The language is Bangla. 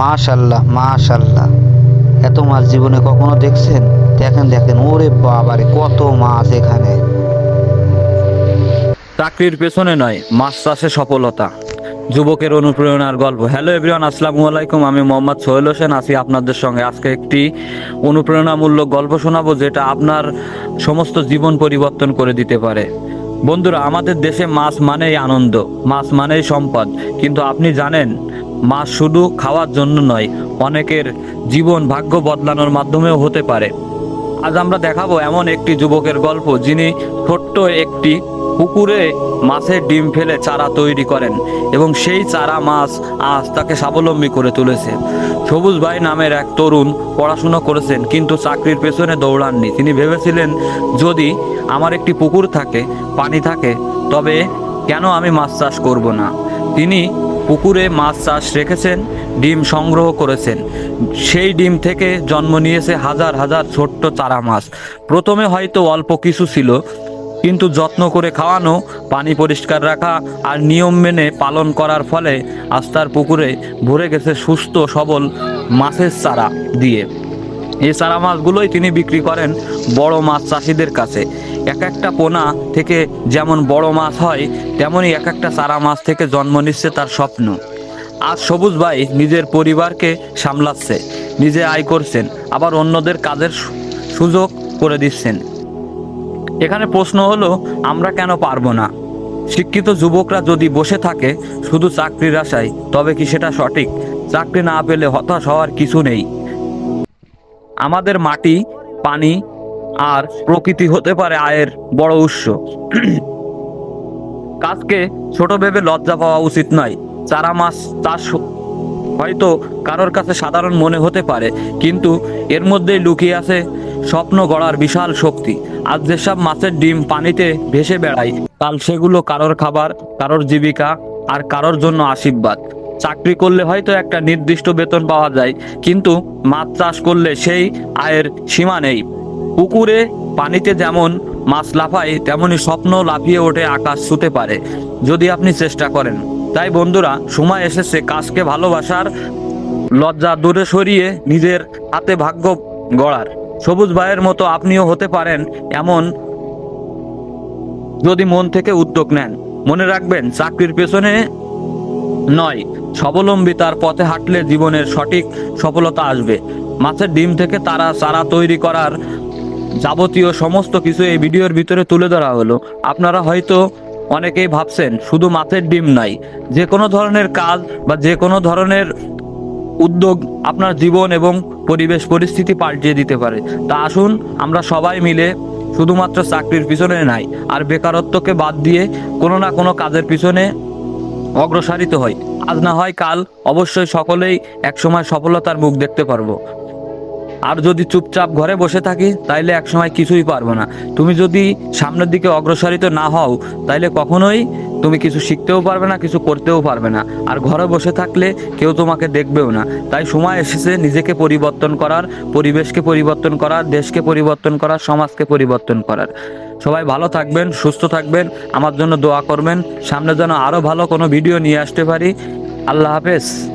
মাশাল্লাহ মাশাল্লাহ। এত মাছ জীবনে কখনো দেখছেন? দেখেন দেখেন, ওরে বাবারে, কত মাছ এখানে। চাকরির পেছনে নয়, মাছ চাষে সফলতা। যুবকের অনুপ্রেরণার গল্প। হ্যালো এভরিওয়ান আসসালামু আলাইকুম। আমি মোহাম্মদ সোহেল হোসেন, আছি আপনাদের সঙ্গে। আজকে একটি অনুপ্রেরণামূলক গল্প শোনাবো, যেটা আপনার সমস্ত জীবন পরিবর্তন করে দিতে পারে। বন্ধুরা, আমাদের দেশে মাছ মানেই আনন্দ, মাছ মানেই সম্পদ। কিন্তু আপনি জানেন মাছ শুধু খাওয়ার জন্য নয়, অনেকের জীবন ভাগ্য বদলানোর মাধ্যমেও হতে পারে। আজ আমরা দেখাবো এমন একটি যুবকের গল্প যিনি ছোট্ট একটি পুকুরে মাছের ডিম ফেলে চারা তৈরি করেন এবং সেই চারা মাছ আজ তাকে স্বাবলম্বী করে তুলেছে। সবুজ ভাই নামের এক তরুণ পড়াশুনো করেছেন কিন্তু চাকরির পেছনে দৌড়াননি। তিনি ভেবেছিলেন, যদি আমার একটি পুকুর থাকে, পানি থাকে, তবে কেন আমি মাছ চাষ করব না? তিনি পুকুরে মাছ চাষ রেখেছেন, ডিম সংগ্রহ করেছেন। সেই ডিম থেকে জন্ম নিয়েছে হাজার হাজার ছোট্ট চারা মাছ। প্রথমে হয়তো অল্প কিছু ছিল, কিন্তু যত্ন করে খাওয়ানো, পানি পরিষ্কার রাখা আর নিয়ম মেনে পালন করার ফলে আস্তার পুকুরে ভরে গেছে সুস্থ সবল মাছের চারা দিয়ে। এই চারা মাছগুলোই তিনি বিক্রি করেন বড় মাছ চাষিদের কাছে। এক একটা পোনা থেকে যেমন বড় মাছ হয়, তেমনই এক একটা চারা মাছ থেকে জন্ম নিচ্ছে তার স্বপ্ন। আজ সবুজ ভাই নিজের পরিবারকে সামলাচ্ছে, নিজে আয় করছেন, আবার অন্যদের কাজের সুযোগ করে দিচ্ছেন। এখানে প্রশ্ন হলো, আমরা কেন পারব না? শিক্ষিত যুবকরা যদি বসে থাকে শুধু চাকরির আশায়, তবে কি সেটা সঠিক? চাকরি না পেলে হতাশ হওয়ার কিছু নেই। আমাদের মাটি, পানি আর প্রকৃতি হতে পারে আয়ের বড় উৎস। কাজকে ছোট ভেবে লজ্জা পাওয়া উচিত নয়। চারা মাছ চাষ হয়তো কারোর কাছে সাধারণ মনে হতে পারে, কিন্তু এর মধ্যেই লুকিয়ে আছে স্বপ্ন গড়ার বিশাল শক্তি। আজ যেসব মাছের ডিম পানিতে ভেসে বেড়ায়, কাল সেগুলো কারোর খাবার, কারোর জীবিকা আর কারোর জন্য আশীর্বাদ। চাকরি করলে হয়তো একটা নির্দিষ্ট বেতন পাওয়া যায়, কিন্তু মাছ চাষ করলে সেই আয়ের সীমা নেই। পুকুরে পানিতে যেমন মাছ লাফায়, তেমনি স্বপ্ন লাফিয়ে ওঠে আকাশ ছুতে পারে, যদি আপনি চেষ্টা করেন। তাই বন্ধুরা, সময় এসেছে কাজকে ভালোবাসার লজ্জা দূরে সরিয়ে নিজের হাতে ভাগ্য গড়ার। সবুজ ভাইয়ের মতো আপনিও হতে পারেন এমন যদি মন থেকে উদ্যোগ নেন। মনে রাখবেন, চাকরির পেছনে নয় স্বাবলম্বী তার পথে হাঁটলে জীবনের সঠিক সফলতা আসবে। মাছের ডিম থেকে তারা চারা তৈরি করার যাবতীয় সমস্ত কিছু এই ভিডিওর ভিতরে তুলে ধরা হলো। আপনারা হয়তো অনেকেই ভাবছেন, শুধু মাছের ডিম নাই, যে কোনো ধরনের কাজ বা যে কোনো ধরনের উদ্যোগ আপনার জীবন এবং পরিবেশ পরিস্থিতি পাল্টিয়ে দিতে পারে। তা আসুন, আমরা সবাই মিলে শুধুমাত্র চাকরির পিছনে নাই, আর বেকারত্বকে বাদ দিয়ে কোনো না কোনো কাজের পিছনে অগ্রসারিত হয়। আজ না হয় কাল অবশ্যই সকলেই একসময় সফলতার মুখ দেখতে পারব। আর যদি চুপচাপ ঘরে বসে থাকি, তাইলে একসময় কিছুই পারব না। তুমি যদি সামনের দিকে অগ্রসারিত না হও, তাইলে কখনোই তুমি কিছু শিখতেও পারবে না, কিছু করতেও পারবে না। আর ঘরে বসে থাকলে কেউ তোমাকে দেখবেও না। তাই সময় এসেছে নিজেকে পরিবর্তন করার, পরিবেশকে পরিবর্তন করার, দেশকে পরিবর্তন করার, সমাজকে পরিবর্তন করার। সবাই ভালো থাকবেন, সুস্থ থাকবেন, আমার জন্য দোয়া করবেন। সামনে যেন আরও ভালো কোনো ভিডিও নিয়ে আসতে পারি। আল্লাহ হাফেজ।